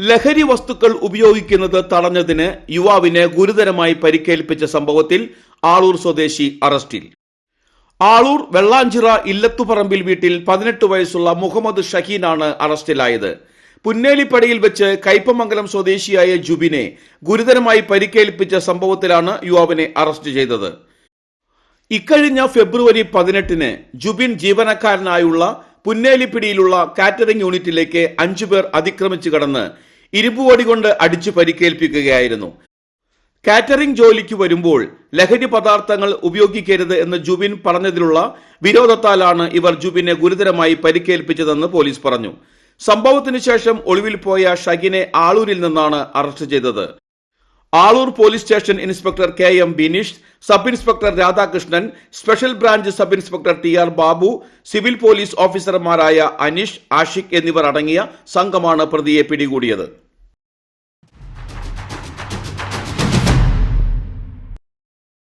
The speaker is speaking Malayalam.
ലഹരി വസ്തുക്കൾ ഉപയോഗിക്കുന്നത് തടഞ്ഞതിന് യുവാവിനെ ഗുരുതരമായി പരിക്കേൽപ്പിച്ച സംഭവത്തിൽ ആളൂർ സ്വദേശി അറസ്റ്റിൽ. ആളൂർ വെള്ളാഞ്ചിറ ഇല്ലത്തുപറമ്പിൽ വീട്ടിൽ പതിനെട്ട് വയസ്സുള്ള മുഹമ്മദ് ഷഹീനാണ് അറസ്റ്റിലായത്. പുന്നേലിപ്പടിയിൽ വെച്ച് കൈപ്പമംഗലം സ്വദേശിയായ ജുബിനെ ഗുരുതരമായി പരിക്കേൽപ്പിച്ച സംഭവത്തിലാണ് യുവാവിനെ അറസ്റ്റ് ചെയ്തത്. ഇക്കഴിഞ്ഞ ഫെബ്രുവരി പതിനെട്ടിന് ജുബിൻ ജീവനക്കാരനായുള്ള പുന്നേലിപ്പിടിയിലുള്ള കാറ്ററിംഗ് യൂണിറ്റിലേക്ക് അഞ്ചു പേർ അതിക്രമിച്ചു കടന്ന് ഇരുമ്പുവടി കൊണ്ട് അടിച്ചു പരിക്കേൽപ്പിക്കുകയായിരുന്നു. കാറ്ററിംഗ് ജോലിക്ക് വരുമ്പോൾ ലഹരി പദാർത്ഥങ്ങൾ ഉപയോഗിക്കരുത് എന്ന് ജുബിൻ പറഞ്ഞതിലുള്ള വിരോധത്താലാണ് ഇവർ ജുബിനെ ഗുരുതരമായി പരിക്കേൽപ്പിച്ചതെന്ന് പോലീസ് പറഞ്ഞു. സംഭവത്തിന് ശേഷം ഒളിവിൽ പോയ ഷഗിനെ ആളൂരിൽ നിന്നാണ് അറസ്റ്റ് ചെയ്തത്. Aloor police station inspector K M Bineesh sub inspector Radhakrishnan special branch sub inspector T R Babu civil police ഓഫീസർമാരായ അനീഷ് ആഷിഖ് എന്നിവർ അടങ്ങിയ സംഘമാണ് പ്രതിയെ പിടികൂടിയത്.